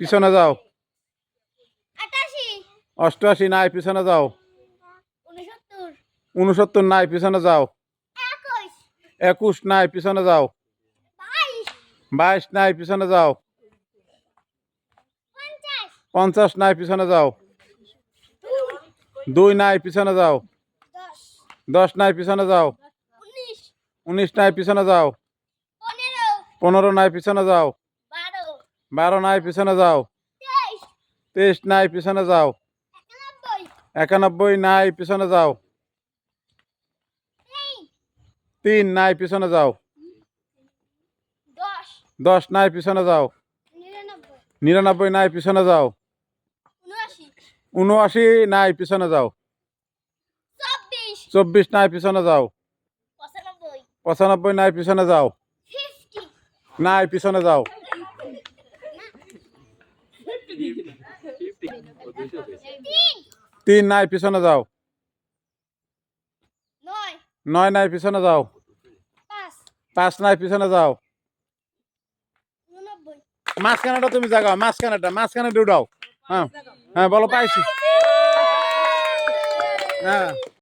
পিছনে যাও অষ্টআশি নাই পিছনে যাও উনসত্তর নাই পিছনে যাও একুশ নাই পিছনে যাও বাইশ নাই পিছনে যাও পঞ্চাশ নাই পিছনে যাও দুই নাই পিছনে যাও দশ নাই পিছনে যাও উনিশ নাই পিছনে যাও পনেরো নাই পিছনে যাও বারো বারো নাই পিছনে যাও তেইশ তেইশ নাই পিছনে যাও একানব্বই একানব্বই নাই পিছনে যাও তিন তিন নাই পিছনে যাও দশ দশ নাই পিছনে যাও নিরানব্বই নিরানব্বই নাই পিছনে যাও উনআশি উনআশি নাই পিছনে যাও চব্বিশ চব্বিশ নাই পিছনে যাও পঁচানব্বই পঁচানব্বই নাই পিছনে যাও ফিফটি নাই পিছনে যাও তিন নাই পিছনে যাও। নয়। নাই পিছনে যাও। পাঁচ। নাই পিছনে যাও। মাঝখানেটা তুমি জাগাও মাঝখানেটা মাঝখানে উঠাও হ্যাঁ হ্যাঁ বলো পাইছি। হ্যাঁ।